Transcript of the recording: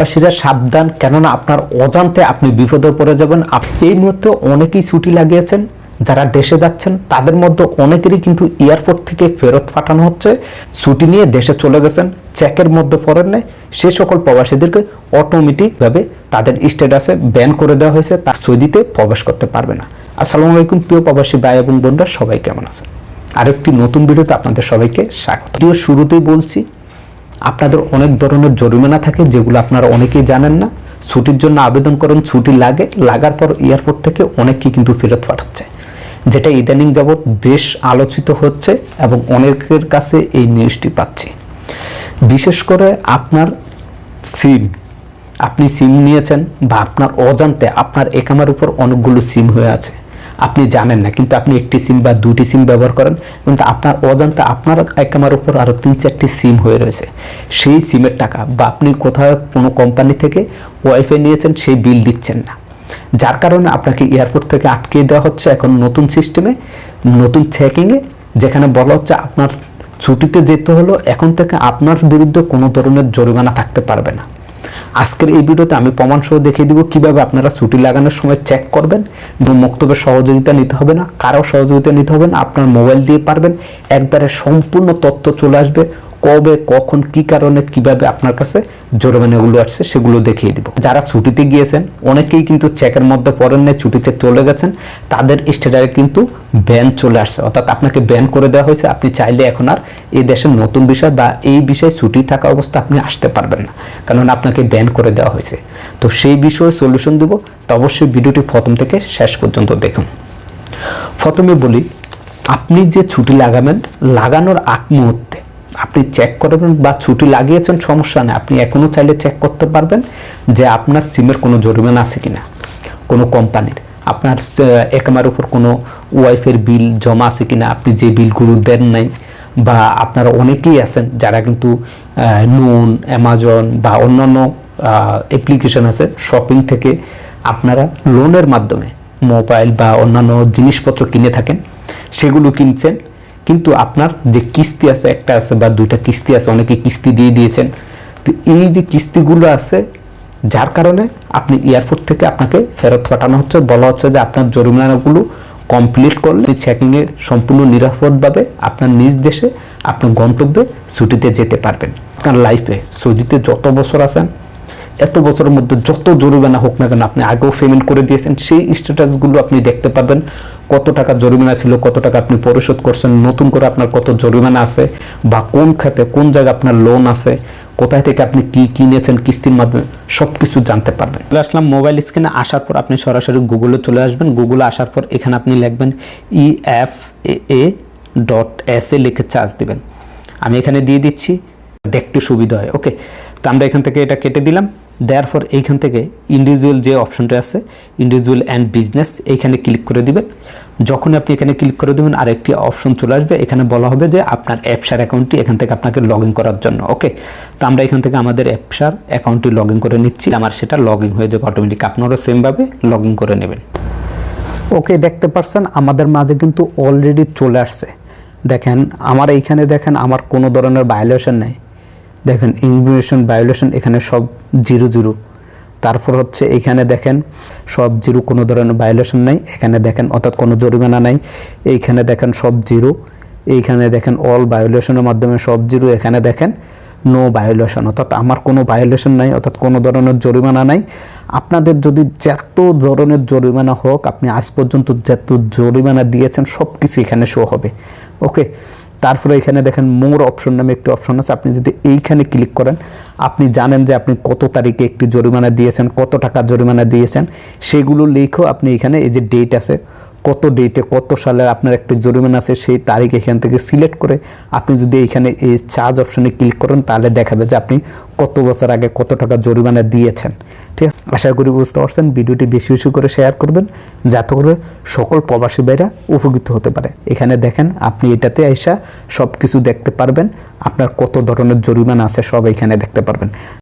প্রবাসীরা সাবধান, কেননা আপনার অজান্তে আপনি বিপদে পড়ে যাবেন। এই মুহূর্তে অনেকেই ছুটি লাগিয়েছেন, যারা দেশে যাচ্ছেন, তাদের মধ্যে অনেকেরই কিন্তু এয়ারপোর্ট থেকে ফেরত পাঠানো হচ্ছে। ছুটি নিয়ে দেশে চলে গেছেন, চেকের মধ্যে পড়েন নাই। সে সকল প্রবাসীদেরকে অটোমেটিকভাবে তাদের স্ট্যাটাসে ব্যান করে দেওয়া হয়েছে তার সৌদিতে প্রবেশ করতে পারবে না। আসসালামু আলাইকুম, প্রিয় প্রবাসী ভাই এবং বোনরা, সবাই কেমন আছেন? আরেকটি নতুন ভিডিওতে আপনাদের সবাইকে স্বাগত। ভিডিও শুরুতেই বলছি আপনাদের অনেক ধরনের জরিমানা থাকে যেগুলো আপনারা অনেকেই জানেন না। ছুটির জন্য আবেদন করেন, ছুটি লাগে, লাগার পর এয়ারপোর্ট থেকে অনেকেই কিন্তু ফেরত পাঠাচ্ছে। যেটা ইদানিং যাবৎ বেশ আলোচিত হচ্ছে এবং অনেকের কাছে এই নিউজটি পাচ্ছি। বিশেষ করে আপনার সিম আপনি সিম নিয়েছেন বা আপনার অজান্তে আপনার একামার উপর অনেকগুলো সিম হয়ে আছে। আপনি জানেন না, কিন্তু আপনি একটি সিম বা দুটি সিম ব্যবহার করেন, কিন্তু আপনার অজান্তে আপনার একামার উপর আরও তিন চারটি সিম হয়ে রয়েছে। সেই সিমের টাকা বা আপনি কোথাও কোনো কোম্পানি থেকে ওয়াইফাই নিয়েছেন, সেই বিল দিচ্ছেন না। যার কারণে আপনাকে এয়ারপোর্ট থেকে আটকে দেওয়া হচ্ছে এখন নতুন সিস্টেমে নতুন চেকিংয়ে যেখানে বলা হচ্ছে আপনার ছুটিতে যেতে হলো এখন থেকে আপনার বিরুদ্ধে কোনো ধরনের জরিমানা থাকতে পারবে না। আজকের এই ভিডিওতে আমি প্রমাণ সহ দেখিয়ে দিব কীভাবে আপনারা ছুটি লাগানোর সময় চেক করবেন এবং সহযোগিতা নিতে হবে না। কারও সহযোগিতা নিতে হবে না। আপনার মোবাইল দিয়ে পারবেন। একবারে সম্পূর্ণ তথ্য চলে আসবে। কবে, কখন, কি কারণে, কীভাবে আপনার কাছে জরিমানাগুলো আসছে সেগুলো দেখিয়ে দিব। যারা ছুটিতে গিয়েছেন, অনেকেই কিন্তু চেকের মধ্যে পড়েন নাই, ছুটিতে চলে গেছেন, তাদের স্টেটারে কিন্তু ব্যান চলে আসছে। অর্থাৎ আপনাকে ব্যান করে দেওয়া হয়েছে, আপনি চাইলে এখন আর এই দেশের নতুন বিষয় বা এই বিষয়ে ছুটি থাকা অবস্থা আপনি আসতে পারবেন না, কারণ আপনাকে ব্যান করে দেওয়া হয়েছে। তো সেই বিষয়ে সলিউশন দিব, তো অবশ্যই ভিডিওটি প্রথম থেকে শেষ পর্যন্ত দেখুন। প্রথমে বলি, আপনি যে ছুটি লাগাবেন, লাগানোর আগ মুহূর্তে আপনি চেক করবেন বা ছুটি লাগিয়েছেন, সমস্যা নেই। আপনি এখনও চাইলে চেক করতে পারবেন যে আপনার সিমের কোনো জরিমানা আছে কিনা, কোনো কোম্পানির। আপনার একামার উপর কোনো ওয়াইফের বিল জমা আছে কি না আপনি যে বিলগুলো দেন নাই, বা আপনারা অনেকেই আছেন যারা কিন্তু নুন অ্যামাজন বা অন্যান্য অ্যাপ্লিকেশন আছে শপিং থেকে আপনারা লোনের মাধ্যমে মোবাইল বা অন্যান্য জিনিসপত্র কিনে থাকেন, সেগুলো কিনছেন কিন্তু আপনার যে কিস্তি আছে, একটা আছে বা দুইটা কিস্তি আছে, অনেকে কিস্তি দিয়ে দিয়েছেন। তো এই যে কিস্তিগুলো আছে, যার কারণে আপনি এয়ারপোর্ট থেকে আপনাকে ফেরত পাঠানো হচ্ছে। বলা হচ্ছে যে আপনার জরিমানাগুলো কমপ্লিট করলে চেকিংয়ে সম্পূর্ণ নিরাপদভাবে আপনার নিজ দেশে, আপনার গন্তব্যে ছুটিতে যেতে পারবেন। আপনার লাইফে সৌদিতে যত বছর আছেন এত বছরের মধ্যে যত জরিমানা হোক না কেন আপনি আগেও পেমেন্ট করে দিয়েছেন, সেই স্ট্যাটাসগুলো আপনি দেখতে পারবেন কত টাকা জরিমানা ছিল, কত টাকা আপনি পরিশোধ করছেন, নতুন করে আপনার কত জরিমানা আছে, বা কোন খাতে কোন জায়গায় আপনার লোন আছে, কোথায় থেকে আপনি কি কিনেছেন, কিস্তির মাধ্যমে সব কিছু জানতে পারবেন। চলে আসলাম মোবাইল স্ক্রিনে আসার পর আপনি সরাসরি গুগলে চলে আসবেন। গুগলে আসার পর এখানে আপনি লিখবেন E F A dot S A লিখে চার্জ দিবেন। আমি এখানে দিয়ে দিচ্ছি, দেখতে সুবিধা হয় ওকে তো আমরা এখান থেকে এটা কেটে দিলাম। দেওয়ার পর এইখান থেকে ইন্ডিভিজুয়াল যে অপশনটা আছে ইন্ডিভিজুয়াল অ্যান্ড বিজনেস এইখানে ক্লিক করে দিবেন। যখন আপনি এখানে ক্লিক করে দেবেন আর একটি অপশন চলে আসবে। এখানে বলা হবে যে আপনার অ্যাপসার অ্যাকাউন্টটি এখান থেকে আপনাকে লগ করার জন্য ওকে তো আমরা এখান থেকে আমাদের অ্যাপসার অ্যাকাউন্টটি লগ করে নিচ্ছি। আমার সেটা লগ হয়ে যাবে অটোমেটিক আপনারও সেমভাবে লগ করে নেবেন। ওকে দেখতে পারছেন, আমাদের মাঝে কিন্তু অলরেডি চলে আসছে। দেখেন, আমার এইখানে দেখেন, আমার কোনো ধরনের ভায়োলেশন নেই। দেখেন ইমিগ্রেশন ভায়োলেশন এখানে সব জিরো জিরো তারপর হচ্ছে এখানে দেখেন, সব জিরো কোনো ধরনের ভায়োলেশন নেই। এখানে দেখেন, অর্থাৎ কোনো জরিমানা নাই। এইখানে দেখেন সব জিরো এইখানে দেখেন অল ভায়োলেশনের মাধ্যমে সব জিরো এখানে দেখেন নো ভায়োলেশন অর্থাৎ আমার কোনো ভায়োলেশন নাই, অর্থাৎ কোনো ধরনের জরিমানা নাই। আপনাদের যদি যত ধরনের জরিমানা হোক, আপনি আজ পর্যন্ত যত জরিমানা দিয়েছেন সব কিছু এখানে শো হবে। ওকে তারপরে এখানে দেখেন মোর অপশন নামে একটি অপশন আছে। আপনি যদি এইখানে ক্লিক করেন, আপনি জানেন যে আপনি কত তারিখে একটি জরিমানা দিয়েছেন, কত টাকা জরিমানা দিয়েছেন। সেগুলো লিখেও আপনি এখানে এই যে ডেট আছে, কত ডেটে কত সালে আপনার একটি জরিমানা আছে, সেই তারিখ এখান থেকে সিলেক্ট করে আপনি যদি এখানে এই চার্জ অপশনে ক্লিক করেন, তাহলে দেখাবে যে আপনি কত বছর আগে কত টাকা জরিমানা দিয়েছেন। ঠিক আছে? আশা করি বুঝতে পারছেন। ভিডিওটি বেশি বেশি করে শেয়ার করবেন, যাতে করে সকল প্রবাসী ভাইরা উপকৃত হতে পারে। এখানে দেখেন, আপনি এটাতে আইসা সব কিছু দেখতে পারবেন। আপনার কত ধরনের জরিমানা আছে সব এখানে দেখতে পারবেন।